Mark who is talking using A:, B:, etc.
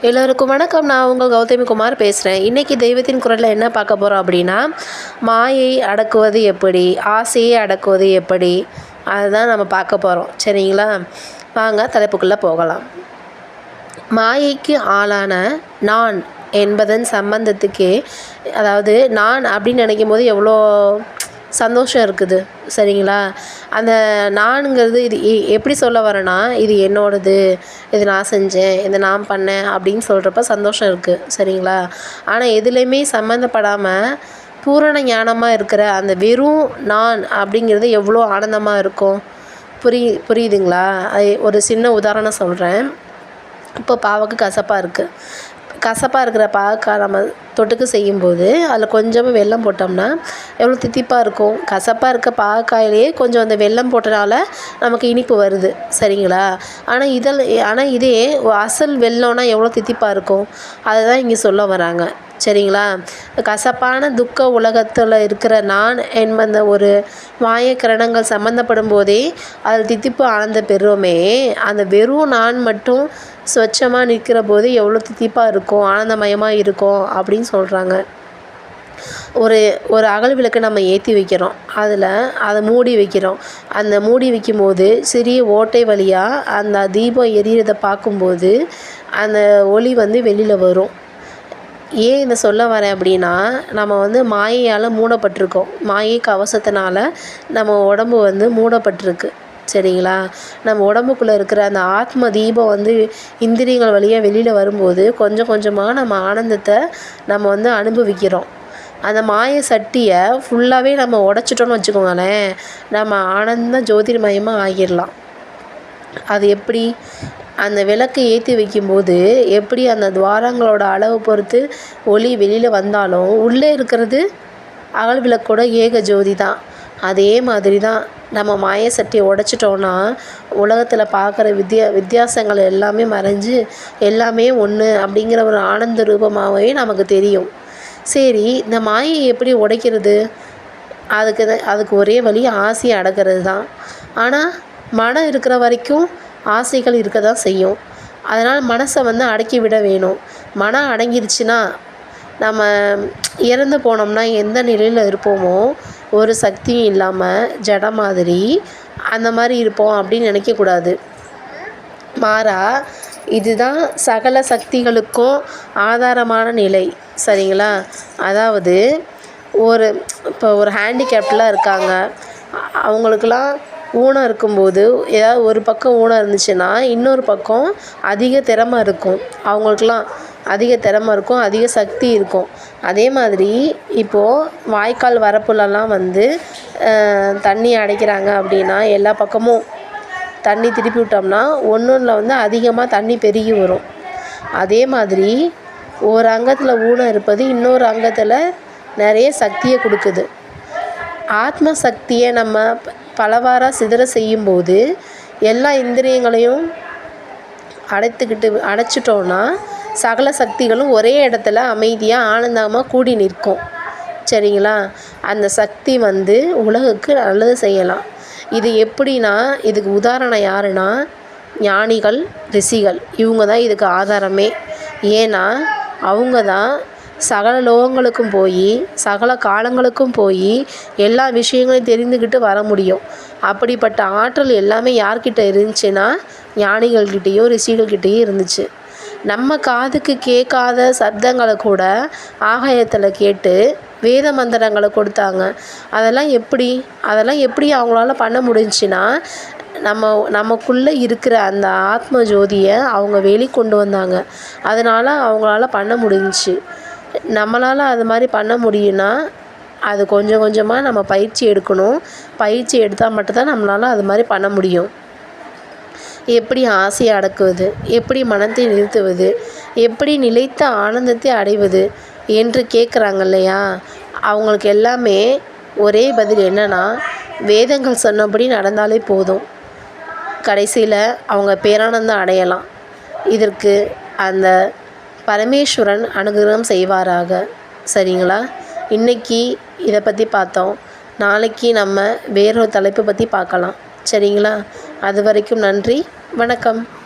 A: எல்லோருக்கும் வணக்கம். நான் உங்கள் கௌதமி குமார் பேசுகிறேன் இன்றைக்கி தெய்வத்தின் குரலில் என்ன பார்க்க போகிறோம் அப்படின்னா மாயை அடக்குவது எப்படி? ஆசையை அடக்குவது எப்படி? அதுதான் நம்ம பார்க்க போகிறோம் சரிங்களா? வாங்க தலைப்புக்குள்ளே போகலாம். மாயைக்கு ஆளான நான் என்பதன் சம்பந்தத்துக்கே அதாவது நான் அப்படின்னு நினைக்கும் போது எவ்வளோ சந்தோஷம் இருக்குது. சரிங்களா? அந்த நானுங்கிறது இது எப்படி சொல்ல வரேன்னா இது என்னோடது இது நான் செஞ்சேன் இது நான் பண்ணேன் அப்படின்னு சொல்கிறப்ப சந்தோஷம் இருக்குது சரிங்களா? ஆனால் எதுலேயுமே சம்மந்தப்படாமல் பூரண ஞானமாக இருக்கிற அந்த வெறும் நான் அப்படிங்கிறது எவ்வளோ ஆனந்தமாக இருக்கும். புரி புரியுதுங்களா? அது ஒரு சின்ன உதாரணம் சொல்கிறேன் இப்போ பாவக்கு கசப்பாக இருக்குது கசப்பாக இருக்கிற பாகக்காய் நம்ம தொட்டுக்கு செய்யும்போது அதில் கொஞ்சமாக வெல்லம் போட்டோம்னா எவ்வளோ தித்திப்பாக இருக்கும். கசப்பாக இருக்க பாகக்காயிலேயே கொஞ்சம் அந்த வெல்லம் போட்டனால நமக்கு இனிப்பு வருது. சரிங்களா? ஆனால் இதில் ஆனால் இதே அசல் வெல்லம்னா எவ்வளோ தித்திப்பாக இருக்கும். அதை தான் இங்கே சொல்ல வராங்க. சரிங்களா? கசப்பான துக்க உலகத்தில் இருக்கிற நான் என்பந்த ஒரு மாயக்கிரணங்கள் சம்மந்தப்படும் போதே அதில் தித்திப்பு ஆனந்த பெறுவோமே அந்த வெறும் நான் மட்டும் ஸ்வச்சமாக நிற்கிற போது எவ்வளோ தித்திப்பாக இருக்கும் ஆனந்தமயமாக இருக்கும் அப்படின்னு சொல்கிறாங்க ஒரு ஒரு அகல் விளக்கு நம்ம ஏற்றி வைக்கிறோம். அதில் அதை மூடி வைக்கிறோம். அந்த மூடி வைக்கும்போது சிறிய ஓட்டை வழியாக அந்த தீபம் எரியறதை பார்க்கும்போது அந்த ஒளி வந்து வெளியில் வரும். ஏன் இதை சொல்ல வரேன் அப்படின்னா நம்ம வந்து மாயையால் மூடப்பட்டிருக்கோம். மாயை கவசத்தினால நம்ம உடம்பு வந்து மூடப்பட்டிருக்கு. சரிங்களா? நம்ம உடம்புக்குள்ளே இருக்கிற அந்த ஆத்ம தீபம் வந்து இந்திரியங்கள் வழியாக வெளியில் வரும்போது கொஞ்சம் கொஞ்சமாக நம்ம ஆனந்தத்தை நம்ம வந்து அனுபவிக்கிறோம். அந்த மாய சட்டியை ஃபுல்லாகவே நம்ம உடச்சிட்டோன்னு வச்சுக்கோங்களேன் நம்ம ஆனந்த ஜோதிர்மயமாக ஆகிடலாம் அது எப்படி? அந்த விளக்கு ஏற்றி வைக்கும்போது எப்படி அந்த துவாரங்களோட அளவு பொறுத்து ஒளி வெளியில் வந்தாலும் உள்ளே இருக்கிறது அகல் விளக்கோட ஏக ஜோதி தான். அதே மாதிரி தான் நம்ம மாய சட்டியை உடச்சிட்டோன்னா உலகத்தில் பார்க்குற வித்தியா வித்தியாசங்கள் எல்லாமே மறைஞ்சு எல்லாமே ஒன்று அப்படிங்கிற ஒரு ஆனந்த ரூபமாகவே நமக்கு தெரியும். சரி இந்த மாயை எப்படி உடைக்கிறது? அதுக்கு தான் அதுக்கு ஒரே வழி ஆசையை அடக்கிறது தான் ஆனால் மனம் இருக்கிற வரைக்கும் ஆசைகள் இருக்க தான் செய்யும். அதனால் மனசை வந்து அடக்கி விட வேணும். மனம் அடங்கிருச்சுன்னா நம்ம இறந்து போனோம்னா எந்த நிலையில் இருப்போமோ ஒரு சக்தியும் இல்லாமல் ஜட மாதிரி அந்த மாதிரி இருப்போம் அப்படின்னு நினைக்கக்கூடாது மாறா இதுதான் சகல சக்திகளுக்கும் ஆதாரமான நிலை. சரிங்களா? அதாவது ஒரு இப்போ ஒரு ஹேண்டிகேப்டெலாம் இருக்காங்க. அவங்களுக்கெல்லாம் ஊனம் இருக்கும்போது ஏதாவது ஒரு பக்கம் ஊனம் இருந்துச்சுன்னா இன்னொரு பக்கம் அதிக திறமை இருக்கும். அவங்களுக்கெல்லாம் அதிக திறமை இருக்கும் அதிக சக்தி இருக்கும். அதே மாதிரி இப்போது வாய்க்கால் வரப்புலலாம் வந்து தண்ணி அடைக்கிறாங்க அப்படின்னா எல்லா பக்கமும் தண்ணி திருப்பி விட்டோம்னா ஒன்றுல வந்து அதிகமாக தண்ணி பெருகி வரும். அதே மாதிரி ஒரு அங்கத்தில் ஊனம் இருப்பது இன்னொரு அங்கத்தில் நிறைய சக்தியை கொடுக்குது. ஆத்ம சக்தியை நம்ம பலவாராக சிதற செய்யும்போது எல்லா இந்திரியங்களையும் அடைத்துக்கிட்டு அடைச்சிட்டோன்னா சகல சக்திகளும் ஒரே இடத்துல அமைதியாக ஆனந்தமாக கூடி நிற்கும். சரிங்களா? அந்த சக்தி வந்து உலகுக்கு நல்லது செய்யலாம். இது எப்படின்னா இதுக்கு உதாரணம் யாருன்னா ஞானிகள் ரிஷிகள். இவங்க தான் இதுக்கு ஆதாரமே. ஏன்னா அவங்க தான் சகல லோகங்களுக்கும் போய் சகல காலங்களுக்கும் போய் எல்லா விஷயங்களையும் தெரிந்துக்கிட்டு வர முடியும். அப்படிப்பட்ட ஆற்றல் எல்லாமே யார்கிட்ட இருந்துச்சுன்னா ஞானிகள்கிட்டேயோ ரிஷிகள்கிட்டேயோ இருந்துச்சு. நம்ம காதுக்கு கேட்காத சப்தங்களை கூட ஆகாயத்தில் கேட்டு வேத மந்திரங்களை கொடுத்தாங்க. அதெல்லாம் எப்படி? அதெல்லாம் எப்படி அவங்களால பண்ண முடிஞ்சுன்னா நம்ம நமக்குள்ளே இருக்கிற அந்த ஆத்ம ஜோதியை அவங்க வெளிக்கொண்டு வந்தாங்க. அதனால் அவங்களால பண்ண முடிஞ்சுச்சு. நம்மளால் அது மாதிரி பண்ண முடியும்னா அது கொஞ்சம் கொஞ்சமாக நம்ம பயிற்சி எடுக்கணும். பயிற்சி எடுத்தால் மட்டும்தான் நம்மளால் அது மாதிரி பண்ண முடியும். எப்படி ஆசையை அடக்குவது? எப்படி மனத்தை நிறுத்துவது? எப்படி நிலைத்த ஆனந்தத்தை அடைவது? என்று கேட்குறாங்க இல்லையா அவங்களுக்கு எல்லாமே ஒரே பதில் என்னென்னா வேதங்கள் சொன்னபடி நடந்தாலே போதும். கடைசியில் அவங்க பேரானந்தம் அடையலாம். இதற்கு அந்த பரமேஸ்வரன் அனுகிரகம் செய்வாராக. சரிங்களா? இன்றைக்கி இதை பற்றி பார்த்தோம். நாளைக்கு நம்ம வேறொரு தலைப்பை பற்றி பார்க்கலாம். சரிங்களா? அது வரைக்கும் நன்றி. வணக்கம்.